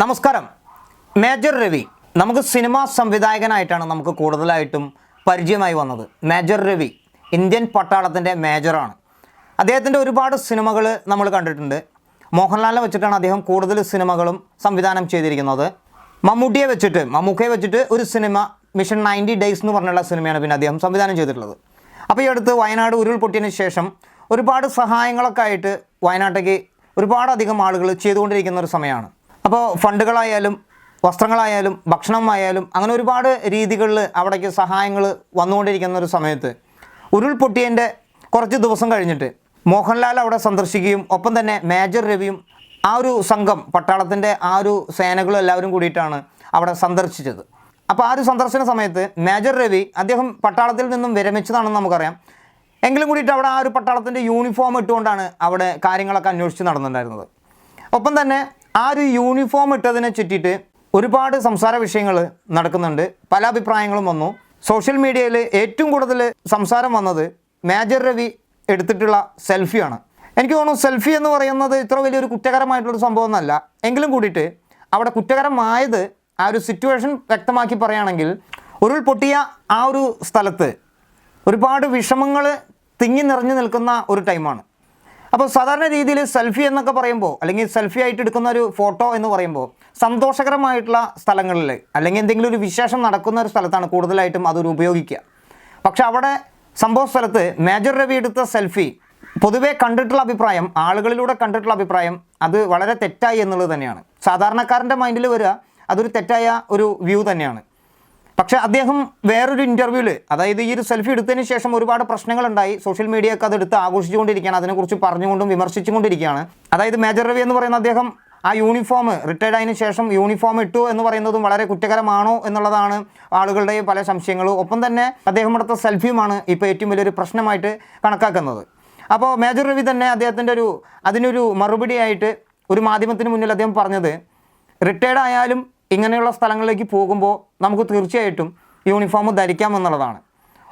നമസ്കാരം. മേജർ രവി നമുക്ക് സിനിമാ സംവിധായകനായിട്ടാണ് നമുക്ക് കൂടുതലായിട്ടും പരിചയമായി വന്നത്. മേജർ രവി ഇന്ത്യൻ പട്ടാളത്തിന്റെ മേജറാണ്. അദ്ദേഹത്തിന്റെ ഒരുപാട് സിനിമകൾ നമ്മൾ കണ്ടിട്ടുണ്ട്. മോഹൻലാലിനെ വെച്ചിട്ടാണ് അദ്ദേഹം കൂടുതൽ സിനിമകളും സംവിധാനം ചെയ്തിരിക്കുന്നത്. മമ്മൂട്ടിയെ വെച്ചിട്ട് മമ്മൂക്കയെ വെച്ചിട്ട് ഒരു സിനിമ മിഷൻ നയന്റി ഡേയ്സ് എന്ന് പറഞ്ഞുള്ള സിനിമയാണ് പിന്നെ അദ്ദേഹം സംവിധാനം ചെയ്തിട്ടുള്ളത്. അപ്പോൾ ഈ അടുത്ത് വയനാട് ഉരുൾപൊട്ടിയതിന് ശേഷം ഒരുപാട് സഹായങ്ങളൊക്കെ ആയിട്ട് വയനാട്ടേക്ക് ഒരുപാടധികം ആളുകൾ ചെയ്തുകൊണ്ടിരിക്കുന്ന ഒരു സമയമാണ്. അപ്പോൾ ഫണ്ടുകളായാലും വസ്ത്രങ്ങളായാലും ഭക്ഷണമായാലും അങ്ങനെ ഒരുപാട് രീതികളിൽ അവിടേക്ക് സഹായങ്ങൾ വന്നുകൊണ്ടിരിക്കുന്ന ഒരു സമയത്ത് ഉരുൾപൊട്ടിയതിന്റെ കുറച്ച് ദിവസം കഴിഞ്ഞിട്ട് മോഹൻലാൽ അവിടെ സന്ദർശിക്കുകയും ഒപ്പം തന്നെ മേജർ രവിയും ആ ഒരു സംഘം പട്ടാളത്തിന്റെ ആ ഒരു സേനകളും എല്ലാവരും കൂടിയിട്ടാണ് അവിടെ സന്ദർശിച്ചത്. അപ്പോൾ ആ ഒരു സന്ദർശന സമയത്ത് മേജർ രവി അദ്ദേഹം പട്ടാളത്തിൽ നിന്നും വിരമിച്ചതാണെന്ന് നമുക്കറിയാം. എങ്കിലും കൂടിയിട്ട് അവിടെ ആ ഒരു പട്ടാളത്തിന്റെ യൂണിഫോം ഇട്ടുകൊണ്ടാണ് അവിടെ കാര്യങ്ങളൊക്കെ അന്വേഷിച്ച് നടന്നിട്ടുണ്ടായിരുന്നത്. ഒപ്പം തന്നെ ആ ഒരു യൂണിഫോം ഇട്ടതിനെ ചുറ്റിയിട്ട് ഒരുപാട് സംസാര വിഷയങ്ങൾ നടക്കുന്നുണ്ട്. പല അഭിപ്രായങ്ങളും വന്നു. സോഷ്യൽ മീഡിയയിൽ ഏറ്റവും കൂടുതൽ സംസാരം വന്നത് മേജർ രവി എടുത്തിട്ടുള്ള സെൽഫിയാണ് എനിക്ക് തോന്നുന്നു സെൽഫി എന്ന് പറയുന്നത് ഇത്ര വലിയൊരു കുറ്റകരമായിട്ടുള്ളൊരു സംഭവം എന്നല്ല എങ്കിലും കൂടിയിട്ട് അവിടെ കുറ്റകരമായത് ആ ഒരു സിറ്റുവേഷൻ വ്യക്തമാക്കി പറയുകയാണെങ്കിൽ ഉരുൾ പൊട്ടിയ ആ ഒരു സ്ഥലത്ത് ഒരുപാട് വിഷമങ്ങൾ തിങ്ങി നിറഞ്ഞു നിൽക്കുന്ന ഒരു ടൈമാണ് അപ്പോൾ സാധാരണ രീതിയിൽ സെൽഫി എന്നൊക്കെ പറയുമ്പോൾ അല്ലെങ്കിൽ സെൽഫി ആയിട്ട് എടുക്കുന്ന ഒരു ഫോട്ടോ എന്ന് പറയുമ്പോൾ സന്തോഷകരമായിട്ടുള്ള സ്ഥലങ്ങളിൽ അല്ലെങ്കിൽ എന്തെങ്കിലും ഒരു വിശേഷം നടക്കുന്ന ഒരു സ്ഥലത്താണ് കൂടുതലായിട്ടും അതൊരു ഉപയോഗിക്കുക. പക്ഷെ അവിടെ സംഭവ സ്ഥലത്ത് മേജർ രവി എടുത്ത സെൽഫി പൊതുവെ കണ്ടിട്ടുള്ള അഭിപ്രായം ആളുകളിലൂടെ കണ്ടിട്ടുള്ള അഭിപ്രായം അത് വളരെ തെറ്റായി എന്നുള്ളത് തന്നെയാണ്. സാധാരണക്കാരന്റെ മൈൻഡിൽ വരിക അതൊരു തെറ്റായ ഒരു വ്യൂ തന്നെയാണ്. പക്ഷേ അദ്ദേഹം വേറൊരു ഇന്റർവ്യൂവിൽ അതായത് ഈ ഒരു സെൽഫി എടുത്തതിന് ശേഷം ഒരുപാട് പ്രശ്നങ്ങളുണ്ടായി. സോഷ്യൽ മീഡിയയൊക്കെ അത് എടുത്ത് ആഘോഷിച്ചുകൊണ്ടിരിക്കുകയാണ്. അതിനെക്കുറിച്ച് പറഞ്ഞുകൊണ്ടും വിമർശിച്ചുകൊണ്ടിരിക്കുകയാണ്. അതായത് മേജർ രവി എന്ന് പറയുന്ന അദ്ദേഹം ആ യൂണിഫോം റിട്ടയർഡ് ആയതിനു ശേഷം യൂണിഫോം ഇട്ടു എന്ന് പറയുന്നതും വളരെ കുറ്റകരമാണോ എന്നുള്ളതാണ് ആളുകളുടെ പല സംശയങ്ങളും. ഒപ്പം തന്നെ അദ്ദേഹം എടുത്ത സെൽഫിയുമാണ് ഇപ്പോൾ ഏറ്റവും വലിയൊരു പ്രശ്നമായിട്ട് കണക്കാക്കുന്നത്. അപ്പോൾ മേജർ രവി തന്നെ അദ്ദേഹത്തിന്റെ ഒരു അതിനൊരു മറുപടിയായിട്ട് ഒരു മാധ്യമത്തിന് മുന്നിൽ അദ്ദേഹം പറഞ്ഞത് റിട്ടയർഡ് ആയാലും ഇങ്ങനെയുള്ള സ്ഥലങ്ങളിലേക്ക് പോകുമ്പോൾ നമുക്ക് തീർച്ചയായിട്ടും യൂണിഫോം ധരിക്കാമെന്നുള്ളതാണ്.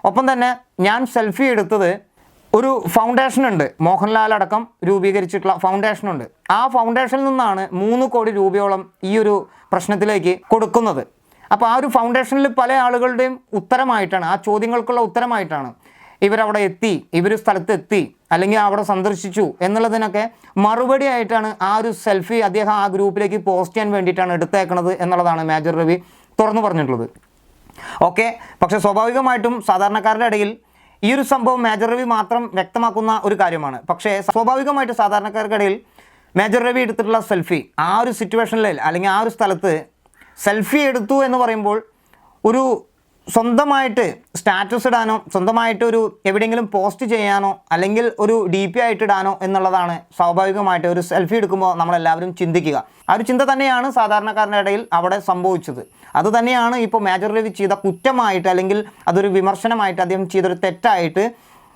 ഒപ്പം തന്നെ ഞാൻ സെൽഫി എടുത്തത് ഒരു ഫൗണ്ടേഷൻ ഉണ്ട്. മോഹൻലാൽ അടക്കം രൂപീകരിച്ചിട്ടുള്ള ഫൗണ്ടേഷൻ ഉണ്ട്. ആ ഫൗണ്ടേഷനിൽ നിന്നാണ് മൂന്ന് കോടി രൂപയോളം ഈ ഒരു പ്രശ്നത്തിലേക്ക് കൊടുക്കുന്നത്. അപ്പോൾ ആ ഒരു ഫൗണ്ടേഷനിൽ പല ആളുകളുടെയും ഉത്തരമായിട്ടാണ് ആ ചോദ്യങ്ങൾക്കുള്ള ഉത്തരമായിട്ടാണ് ഇവരവിടെ എത്തി ഇവർ സ്ഥലത്ത് എത്തി അല്ലെങ്കിൽ അവിടെ സന്ദർശിച്ചു എന്നുള്ളതിനൊക്കെ മറുപടി ആയിട്ടാണ് ആ ഒരു സെൽഫി അദ്ദേഹം ആ ഗ്രൂപ്പിലേക്ക് പോസ്റ്റ് ചെയ്യാൻ വേണ്ടിയിട്ടാണ് എടുത്തേക്കണത് എന്നുള്ളതാണ് മേജർ രവി തുറന്നു പറഞ്ഞിട്ടുള്ളത്. ഓക്കെ പക്ഷെ സ്വാഭാവികമായിട്ടും സാധാരണക്കാരുടെ ഇടയിൽ ഈ ഒരു സംഭവം മേജർ രവി മാത്രം വ്യക്തമാക്കുന്ന ഒരു കാര്യമാണ്. പക്ഷേ സ്വാഭാവികമായിട്ട് ഇടയിൽ മേജർ രവി എടുത്തിട്ടുള്ള സെൽഫി ആ ഒരു സിറ്റുവേഷനിൽ അല്ലെങ്കിൽ ആ ഒരു സ്ഥലത്ത് സെൽഫി എടുത്തു എന്ന് പറയുമ്പോൾ ഒരു സ്വന്തമായിട്ട് സ്റ്റാറ്റസ് ഇടാനോ സ്വന്തമായിട്ട് ഒരു എവിടെയെങ്കിലും പോസ്റ്റ് ചെയ്യാനോ അല്ലെങ്കിൽ ഒരു ഡി പി ആയിട്ട് ഇടാനോ എന്നുള്ളതാണ് സ്വാഭാവികമായിട്ട് ഒരു സെൽഫി എടുക്കുമ്പോൾ നമ്മളെല്ലാവരും ചിന്തിക്കുക. ആ ഒരു ചിന്ത തന്നെയാണ് സാധാരണക്കാരുടെ ഇടയിൽ അവിടെ സംഭവിച്ചത്. അത് തന്നെയാണ് ഇപ്പോൾ മേജർ രവി ചെയ്ത കുറ്റമായിട്ട് അല്ലെങ്കിൽ അതൊരു വിമർശനമായിട്ട് അദ്ദേഹം ചെയ്തൊരു തെറ്റായിട്ട്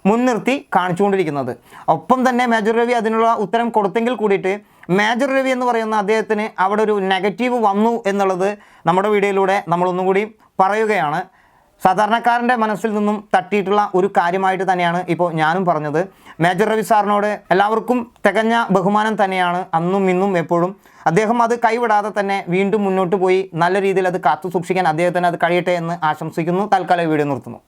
മുൻനിർത്തി കാണിച്ചുകൊണ്ടിരിക്കുന്നത്. ഒപ്പം തന്നെ മേജർ രവി അതിനുള്ള ഉത്തരം കൊടുത്തെങ്കിൽ കൂടിയിട്ട് മേജർ രവി എന്ന് പറയുന്ന അദ്ദേഹത്തിന് അവിടെ ഒരു നെഗറ്റീവ് വന്നു എന്നുള്ളത് നമ്മുടെ വീഡിയോയിലൂടെ നമ്മളൊന്നും കൂടി പറയുകയാണ്. സാധാരണക്കാരന്റെ മനസ്സിൽ നിന്നും തട്ടിയിട്ടുള്ള ഒരു കാര്യമായിട്ട് തന്നെയാണ് ഇപ്പോൾ ഞാനും പറഞ്ഞത്. മേജർ രവി സാറിനോട് എല്ലാവർക്കും തികഞ്ഞ ബഹുമാനം തന്നെയാണ് അന്നും ഇന്നും എപ്പോഴും. അദ്ദേഹം അത് കൈവിടാതെ തന്നെ വീണ്ടും മുന്നോട്ട് പോയി നല്ല രീതിയിൽ അത് കാത്തു സൂക്ഷിക്കാൻ അദ്ദേഹത്തിന് അത് കഴിയട്ടെ എന്ന് ആശംസിക്കുന്നു. തൽക്കാലം വീഡിയോ നിർത്തുന്നു.